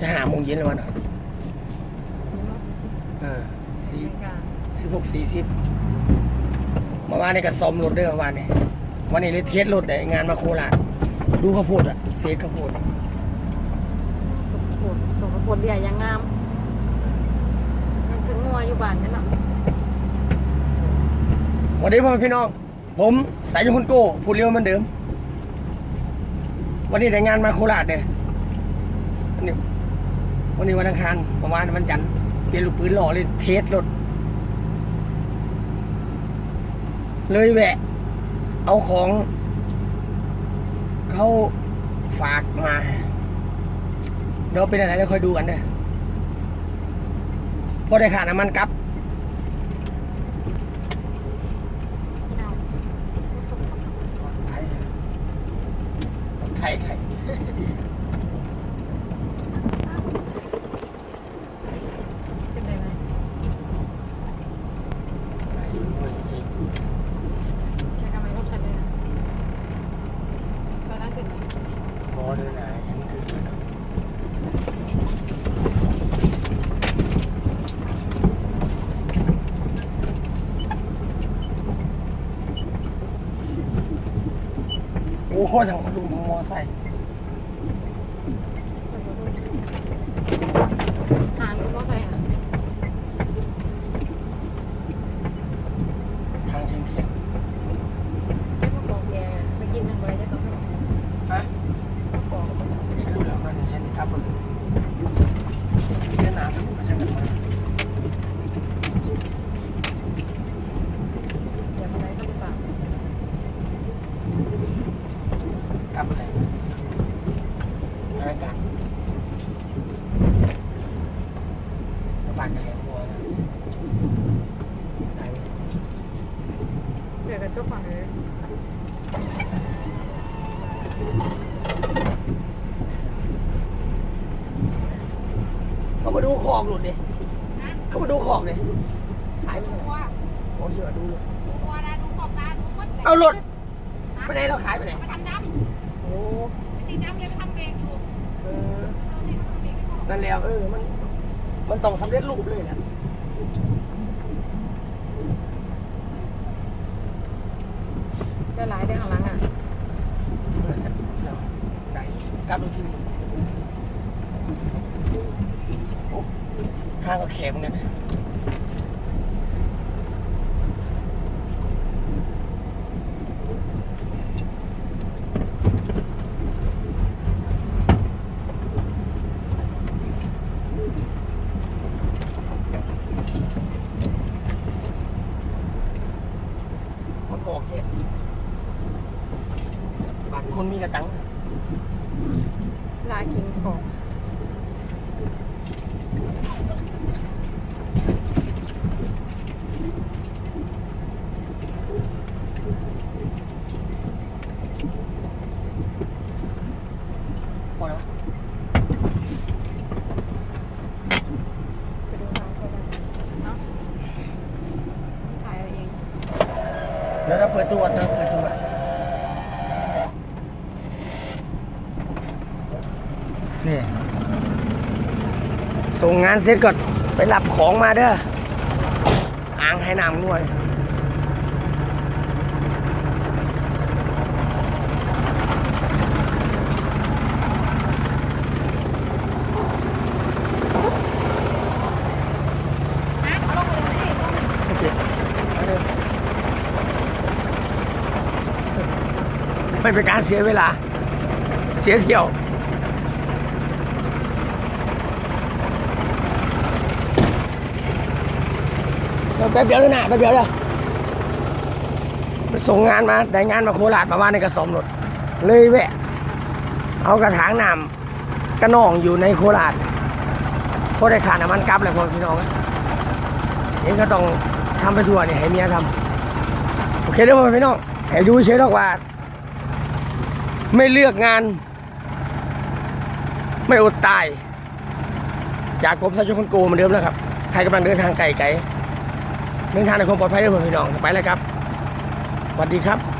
จะหาโมงเย็นแล้ววะเนาะสี่โมงสี่สิบเออสี่นาฬิกาสิบหกสี่สิบเมื่อวานนี่ก็ซ่อมรถเด้อเมื่อวานนี่วันนี้เลยเทสรถได้งานมาโคราชดูข้าวโพดอะเศษข้าวโพดตกปวดตกปวดเรียยังงามยังถึงงัวอยู่บ้านนั่นเนาะวันนี้พ่อแม่พี่น้อง ผมสายยงคนโก้พูดเร็วเหมือนเดิม วันนี้ได้งานมาโคราชเด้อวันนี้ วันนี้วันอังคารประมาณวันจันทร์เปลี่ยนลูกปืนหล่อเลยเทสรถ เลยแวะ เอาของ เขาฝากมาเดี๋ยวเป็นอะไรเดี๋ยวค่อยดูกันเด้อพอได้ขาดน้ำมันกลับ เอา ไทยไทยไทย เป็นไงไหมแค่ทำไมรบฉันเลยนะก็นั่งขึ้นไหม บอเดินหนาฉันคือมัน โอ้โหทางมาดูมอไซค์ ห่างกูมอไซค์อะ ทางเชียงเขียน ให้พวกบอกแกไปกินหนึ่งอะไรจะสองขนม ฮะ บอก ฉันดูแล้วมันฉันขับรถเดินหนาสุดมาฉันกันมา อย่าไปไหนก็ไม่ปาก ขับไปไหน งานกันระบาดกันแล้วกลัวนะไหนเดี๋ยวกันจบฝั่งเลยเขามาดูของหลุดดิเขามาดูของดิหายไปไหนตัวโอ้เชื่อดูเลยตัวนะดูขอบตาดูมดเอาหลุดไปไหนเราขายไปไหนมาทำดโอ้ำติดดำเลยมาทำเบรกอยู่เออเออเนี่ยทำเบรกให้พ่อนั่นแล้วเออมัน มันต้องสำเร็จรูปเลยนะได้หลายได้ข้างหลังอะไหนกลับดูที่โอ้ทางก็แคบเหมือนกันนะมากอกเนี่ยบาง คนมีกระตังลายกินของพอแล้วไปดูทางเขากันเนาะถ่ายเอาเองเดี๋ยวเราเปิดตัวก่อนเราเปิดตัวก่อนนี่ ส่งงานเสร็จก่อนไปรับของมาเด้ออ่างให้น้ำนวดโอเคเอาเด้อไม่เป็นการเสียเวลา เสียเที่ยว เดี๋ยว แป๊บเดียวเลยนะแป๊บเดียวเลยไปส่งงานมาได้งานมาโคราชมาว่าในกระสมรถเลยแวะ เอากระถางน้ำกระนองอยู่ในโคราชเพราะได้ขาดน้ำมันกลับเลยพ่อพี่น้องเองก็ต้องทำไปทั่วเนี่ยให้เมียทำโอเคเด้อพ่อพี่น้องให้ดูเฉยๆหรอกว่า ไม่เลือกงาน ไม่อดตาย จากผมสาชนคนโกเหมือนเดิมแล้วครับ ใครกำลังเดินทางไกลๆ เดินทางในความปลอดภัยด้วยพี่น้องไปแล้วครับสวัสดีครับ